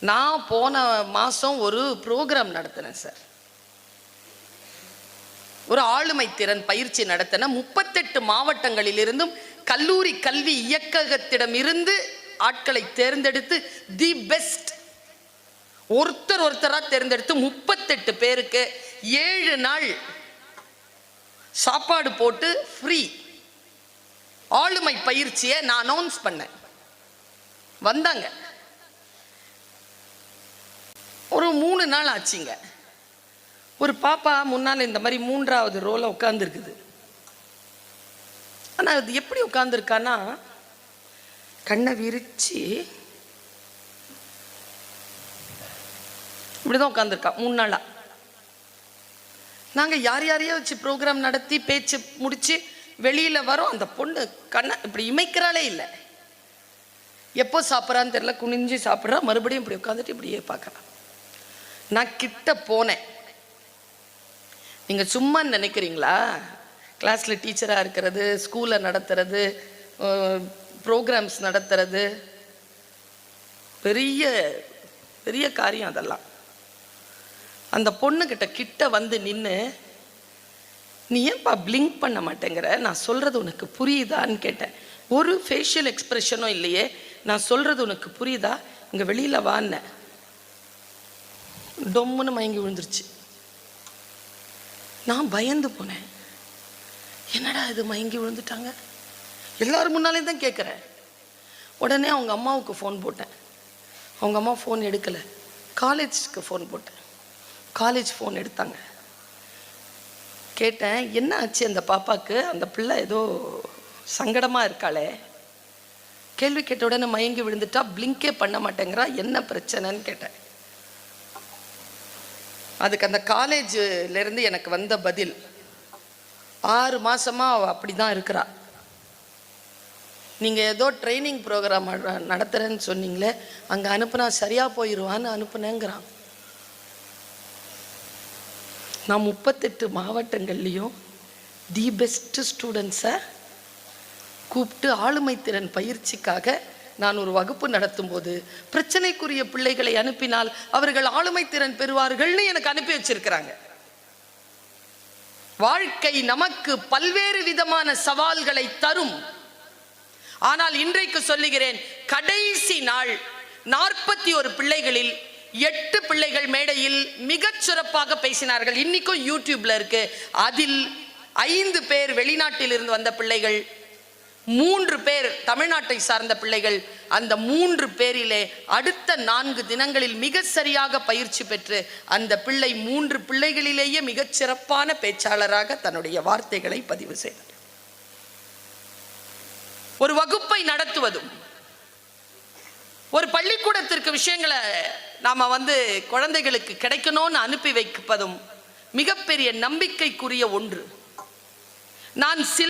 நான் போன மாதம் ஒரு ப்ரோக்ராம் நடத்தினேன் சார். ஒரு ஆளுமை திறன் பயிற்சி நடத்தின முப்பத்தெட்டு மாவட்டங்களிலிருந்தும் கல்லூரி கல்வி இயக்ககத்திடமிருந்து ஆட்களை தேர்ந்தெடுத்து தி பெஸ்ட். ஒருத்தர் ஒருத்தராக தேர்ந்தெடுத்து முப்பத்தெட்டு பேருக்கு ஏழு நாள் சாப்பாடு போட்டு ஃப்ரீ ஆளுமை பயிற்சியை நான் அனௌன்ஸ் பண்ணேன். வந்தாங்க ஒரு மூணு நாள் ஆச்சுங்க. ஒரு பாப்பா முன்னால் இந்த மாதிரி மூன்றாவது ரோல உட்காந்துருக்குது ஆனால் அது எப்படி உட்காந்துருக்கான்னா கண்ணை விரிச்சு இப்படிதான் உட்காந்துருக்கா மூணு நாளா. நாங்கள் யார் யாரையோ வச்சு ப்ரோக்ராம் நடத்தி பேச்சு முடிச்சு வெளியில வரோம். அந்த பொண்ணு கண்ணை இப்படி இமைக்கிறாளே இல்லை. எப்போ சாப்பிட்றான்னு தெரில குனிஞ்சு சாப்பிட்றா மறுபடியும் இப்படி உட்காந்துட்டு இப்படியே பார்க்கறா. நான் கிட்ட போனேன். நீங்கள் சும்மா நினைக்கிறீங்களா? கிளாஸில் டீச்சராக இருக்கிறது ஸ்கூலை நடத்துறது ப்ரோக்ராம்ஸ் நடத்துறது. பெரிய பெரிய காரியம் அதெல்லாம். அந்த பொண்ணுக்கிட்ட கிட்ட வந்து நின்று நீ ஏன்பா பிளிங்க் பண்ண மாட்டேங்கிற? நான் சொல்கிறது உனக்கு புரியுதான்னு கேட்டேன். ஒரு ஃபேஷியல் எக்ஸ்ப்ரெஷனும் இல்லையே நான் சொல்கிறது உனக்கு புரியுதா? இங்கே வெளியில் வான்னேன் டொம்முன்னு மயங்கி விழுந்துருச்சு. நான் பயந்து போனேன். என்னடா இது மயங்கி விழுந்துட்டாங்க? எல்லோரும் முன்னாலே தான் கேட்குறேன் உடனே அவங்க அம்மாவுக்கு ஃபோன் போட்டேன். அவங்க அம்மா ஃபோன் எடுக்கலை. காலேஜ்க்கு ஃபோன் போட்டேன். காலேஜ் ஃபோன் எடுத்தாங்க. கேட்டேன் என்ன ஆச்சு? அந்த பாப்பாவுக்கு அந்த பிள்ளை ஏதோ சங்கடமாக இருக்காளே. கேள்வி கேட்ட உடனே மயங்கி விழுந்துட்டா பிளிங்கே பண்ண மாட்டேங்கிறா. என்ன பிரச்சனைன்னு கேட்டேன். அதுக்கு அந்த காலேஜிலேருந்து எனக்கு வந்த பதில் ஆறு மாதமாக அவள் அப்படி அப்படிதான் இருக்கிறா. நீங்கள் ஏதோ ட்ரைனிங் ப்ரோக்ராம் நடத்துகிறேன்னு சொன்னீங்களே அங்கே அனுப்புனா சரியாக போயிடுவான்னு அனுப்புனேங்கிறான். நான் முப்பத்தெட்டு மாவட்டங்கள்லேயும் தி பெஸ்ட் ஸ்டூடெண்ட்ஸை கூப்பிட்டு ஆளுமை திறன் பயிற்சிக்காக நான் ஒரு வகுப்பு நடத்தும் போது பிரச்சனைக்குரிய பிள்ளைகளை அனுப்பினால் அவர்கள் ஆளுமை திறன் பெறுவார்கள்னு எனக்கு அனுப்பி வச்சிருக்கிறாங்க. வாழ்க்கை நமக்கு பல்வேறு விதமான சவால்களை தரும். ஆனால் இன்றைக்கு சொல்லுகிறேன் கடைசி நாள் நாற்பத்தி ஒரு பிள்ளைகளில் எட்டு பிள்ளைகள் மேடையில் மிகச் சிறப்பாக பேசினார்கள். இன்னைக்கும் யூடியூப்ல இருக்கு. அதில் ஐந்து பேர் வெளிநாட்டில் இருந்து வந்த பிள்ளைகள் மூன்று பேர் தமிழ்நாட்டை சார்ந்த பிள்ளைகள் அந்த மூன்று பேரிலே அடுத்த நான்கு தினங்களில் மிக சரியாக பயிற்சி பெற்று அந்த பிள்ளை மூன்று பிள்ளைகளிலேயே மிகச் சிறப்பான பேச்சாளராக தன்னுடைய வார்த்தைகளை பதிவு செய்தார். ஒரு வகுப்பை நடத்துவதும் ஒரு பள்ளிக்கூடத்திற்கு விஷயங்களை நாம வந்து குழந்தைகளுக்கு கிடைக்கணும்னு அனுப்பி வைப்பதும் மிகப்பெரிய நம்பிக்கைக்குரிய ஒன்று. நான் சில